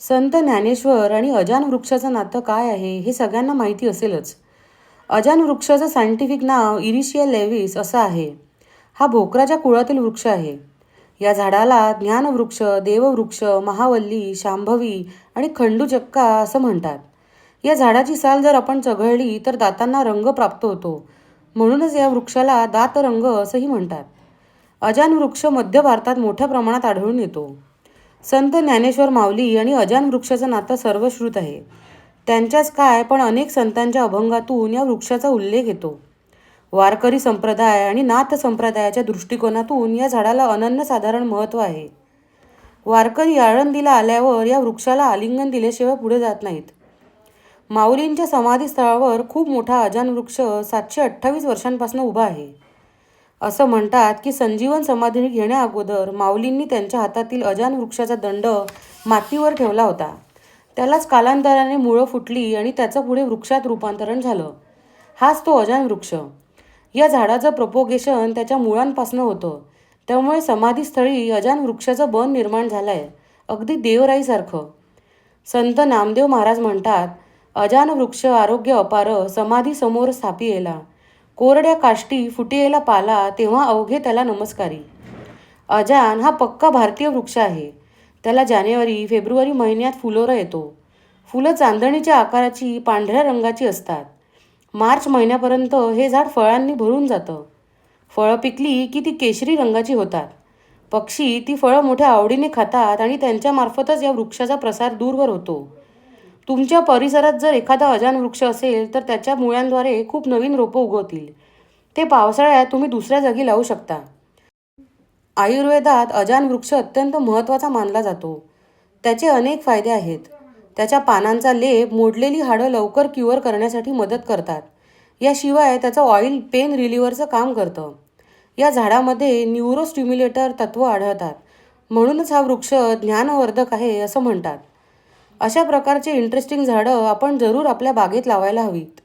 संत ज्ञानेश्वर आणि अजान वृक्षाचं नातं काय आहे हे सगळ्यांना माहिती असेलच. अजान वृक्षाचं सायंटिफिक नाव इरिशिया लेविस असं आहे. हा भोकराच्या कुळातील वृक्ष आहे. या झाडाला ज्ञानवृक्ष देववृक्ष महावल्ली शांभवी आणि खंडूचक्का असं म्हणतात. या झाडाची साल जर आपण चघळली तर दातांना रंग प्राप्त होतो. म्हणूनच या वृक्षाला दातरंग असंही म्हणतात. अजान वृक्ष मध्य भारतात मोठ्या प्रमाणात आढळून येतो. संत ज्ञानेश्वर माऊली आणि अजान वृक्षाचं नातं सर्वश्रुत आहे. त्यांच्याच काय पण अनेक संतांच्या अभंगातून या वृक्षाचा उल्लेख येतो. वारकरी संप्रदाय आणि नाथ संप्रदायाच्या दृष्टिकोनातून या झाडाला अनन्यसाधारण महत्त्व आहे. वारकरी आळंदीला आल्यावर या वृक्षाला आलिंगन दिल्याशिवाय पुढे जात नाहीत. माऊलींच्या समाधीस्थळावर खूप मोठा अजान वृक्ष सातशे अठ्ठावीस वर्षांपासून उभा आहे. असं म्हणतात की संजीवन समाधी घेण्या अगोदर माऊलींनी त्यांच्या हातातील अजान वृक्षाचा दंड मातीवर ठेवला होता. त्यालाच कालांतराने मुळं फुटली आणि त्याचं पुढे वृक्षात रूपांतरण झालं. हाच तो अजान वृक्ष. या झाडाचं प्रपोगेशन त्याच्या मुळांपासून होतं. त्यामुळे समाधीस्थळी अजान वृक्षाचं बन निर्माण झालं आहे अगदी देवराईसारखं. संत नामदेव महाराज म्हणतात अजान वृक्ष आरोग्य अपार समाधीसमोर स्थापी स्थापियेला कोरड्या काष्टी फुटियेला पाला तेव्हा अवघे त्याला नमस्कारी. अजान हा पक्का भारतीय वृक्ष आहे. त्याला जानेवारी फेब्रुवारी महिन्यात फुलोरा येतो. फुलं चांदणीच्या आकाराची पांढऱ्या रंगाची असतात. मार्च महिन्यापर्यंत हे झाड फळांनी भरून जातं. फळं पिकली की ती केशरी रंगाची होतात. पक्षी ती फळं मोठ्या आवडीने खातात आणि त्यांच्यामार्फतच या वृक्षाचा प्रसार दूरवर होतो. तुमच्या परिसरात जर एखादा अजान वृक्ष असेल तर त्याच्या मुळ्यांद्वारे खूप नवीन रोपं उगवतील. ते पावसाळ्यात तुम्ही दुसऱ्या जागी लावू शकता. आयुर्वेदात अजान वृक्ष अत्यंत महत्त्वाचा मानला जातो. त्याचे अनेक फायदे आहेत. त्याच्या पानांचा लेप मोडलेली हाडं लवकर क्युअर करण्यासाठी मदत करतात. याशिवाय त्याचं ऑइल पेन रिलिव्हरचं काम करतं. या झाडामध्ये न्यूरोस्टिम्युलेटर तत्व आढळतात. म्हणूनच हा वृक्ष ज्ञानवर्धक आहे असं म्हणतात. अशा प्रकारचे इंटरेस्टिंग झाडं आपण जरूर आपल्या बागेत लावायला हवीत.